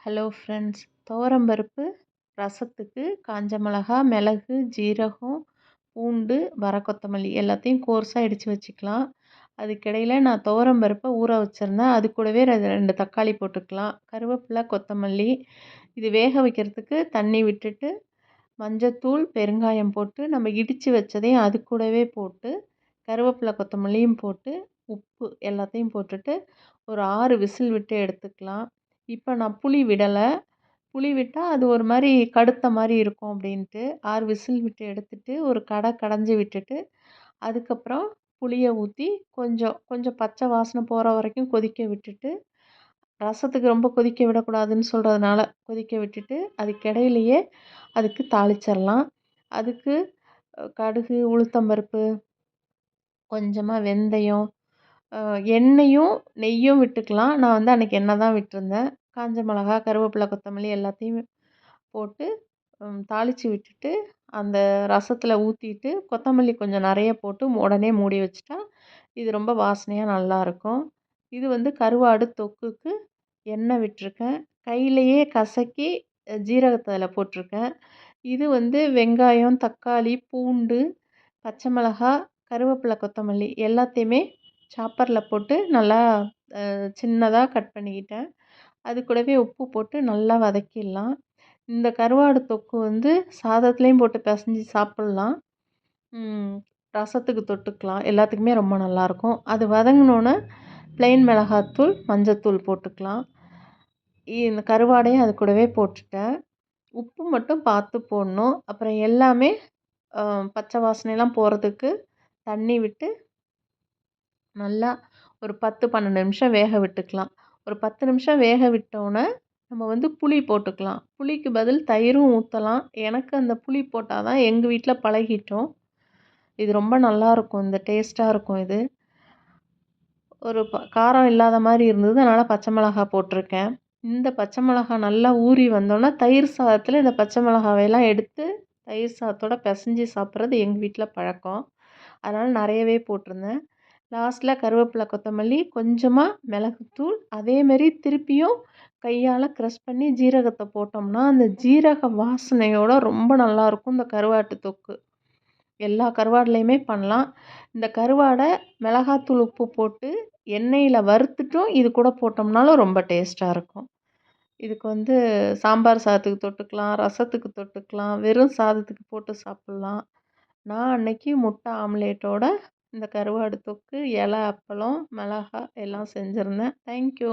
Hello friends துவரம்பருப்பு ரசத்துக்கு காஞ்ச மிளகா மிளகு ஜீரகம் பூண்டு வர கொத்தமல்லி எல்லாத்தையும் கோர்ஸாக இடித்து வச்சுக்கலாம். அதுக்கிடையில் நான் துவரம்பருப்பை ஊற வச்சுருந்தேன் அது கூடவே ரெண்டு தக்காளி போட்டுக்கலாம். கருவேப்பிலை கொத்தமல்லி இது வேக வைக்கிறதுக்கு தண்ணி விட்டுட்டு மஞ்சத்தூள் பெருங்காயம் போட்டு நம்ம இடித்து வச்சதையும் அது கூடவே போட்டு கருவேப்பிலை கொத்தமல்லியும் போட்டு உப்பு எல்லாத்தையும் போட்டுட்டு ஒரு ஆறு விசில் விட்டு எடுத்துக்கலாம். இப்போ நான் புளி விடலை. புளி விட்டால் அது ஒரு மாதிரி கடுத்த மாதிரி இருக்கும் அப்படின்ட்டு. ஆறு விசில் விட்டு எடுத்துட்டு ஒரு கடை கடைஞ்சி விட்டுட்டு அதுக்கப்புறம் புளியை ஊற்றி கொஞ்சம் கொஞ்சம் பச்சை வாசனை போகிற வரைக்கும் கொதிக்க விட்டுட்டு ரசத்துக்கு ரொம்ப கொதிக்க விடக்கூடாதுன்னு சொல்கிறதுனால கொதிக்க விட்டுட்டு அதுக்கிடையிலையே அதுக்கு தாளிச்சிடலாம் அதுக்கு கடுகு உளுத்தம்பருப்பு கொஞ்சமாக வெந்தயம் எண்ணெயும் நெய்யும் விட்டுக்கலாம். நான் வந்து அன்றைக்கி எண்ணெய் தான் விட்டிருந்தேன். காஞ்ச மிளகா கருவேப்பிலை கொத்தமல்லி எல்லாத்தையும் போட்டு தாளித்து விட்டுட்டு அந்த ரசத்தில் ஊற்றிட்டு கொத்தமல்லி கொஞ்சம் நிறைய போட்டு உடனே மூடி வச்சுட்டா இது ரொம்ப வாசனையாக நல்லாயிருக்கும் இது வந்து கருவாடு தொக்குக்கு எண்ணெய் விட்டிருக்கேன். கையிலையே கசக்கி ஜீரகத்தை அதில் போட்டிருக்கேன். இது வந்து வெங்காயம் தக்காளி பூண்டு பச்சை மிளகா கருவேப்பிலை கொத்தமல்லி எல்லாத்தையுமே சாப்பரில் போட்டு நல்லா சின்னதாக கட் பண்ணிக்கிட்டேன். அது கூடவே உப்பு போட்டு நல்லா வதக்கிடலாம். இந்த கருவாடு தொக்கு வந்து சாதத்துலேயும் போட்டு பிசைஞ்சி சாப்பிட்லாம். ரசத்துக்கு தொட்டுக்கலாம். எல்லாத்துக்குமே ரொம்ப நல்லாயிருக்கும். அது வதங்கினோன்னே ப்ளைன் மிளகாத்தூள் மஞ்சத்தூள் போட்டுக்கலாம். இந்த கருவாடையும் அது கூடவே போட்டுட்டேன். உப்பு மட்டும் பார்த்து போடணும். அப்புறம் எல்லாமே பச்சை வாசனைலாம் போகிறதுக்கு தண்ணி விட்டு நல்லா ஒரு பத்து பன்னெண்டு நிமிஷம் வேக விட்டுக்கலாம். ஒரு பத்து நிமிஷம் வேக விட்டோன்னே நம்ம வந்து புளி போட்டுக்கலாம். புளிக்கு பதில் தயிரும் ஊற்றலாம் எனக்கு அந்த புளி போட்டால் தான் எங்கள் வீட்டில் பழகிட்டோம். இது ரொம்ப நல்லாயிருக்கும் இந்த டேஸ்ட்டாக இருக்கும் இது. ஒரு ப காரம் இல்லாத மாதிரி இருந்தது. அதனால் பச்சை மிளகா போட்டிருக்கேன். இந்த பச்சை மிளகா நல்லா ஊறி வந்தோன்னா தயிர் சாதத்தில் இந்த பச்சை மிளகாவையெல்லாம் எடுத்து தயிர் சாதத்தோடு பிசைஞ்சி சாப்பிட்றது எங்கள் வீட்டில் பழக்கம். அதனால் நிறையவே போட்டிருந்தேன். லாஸ்ட்டில் கருவேப்பிலை கொத்தமல்லி கொஞ்சமாக மிளகுத்தூள் அதேமாரி திருப்பியும் கையால் க்ரஷ் பண்ணி ஜீரகத்தை போட்டோம்னா அந்த ஜீரக வாசனையோடு ரொம்ப நல்லாயிருக்கும் இந்த கருவாட்டு தொக்கு. எல்லா கருவாடுலேயுமே பண்ணலாம். இந்த கருவாடை மிளகாத்தூள் உப்பு போட்டு எண்ணெயில் வறுத்துட்டும் இது கூட போட்டோம்னாலும் ரொம்ப டேஸ்ட்டாக இருக்கும். இதுக்கு வந்து சாம்பார் சாதத்துக்கு தொட்டுக்கலாம் ரசத்துக்கு தொட்டுக்கலாம் வெறும் சாதத்துக்கு போட்டு சாப்பிட்லாம். நான் அன்னைக்கு முட்டை ஆம்லேட்டோட இந்த கருவாடு தொக்கு இலை அப்பளம் மிளகா எல்லாம் செஞ்சுருந்தேன். தேங்க்யூ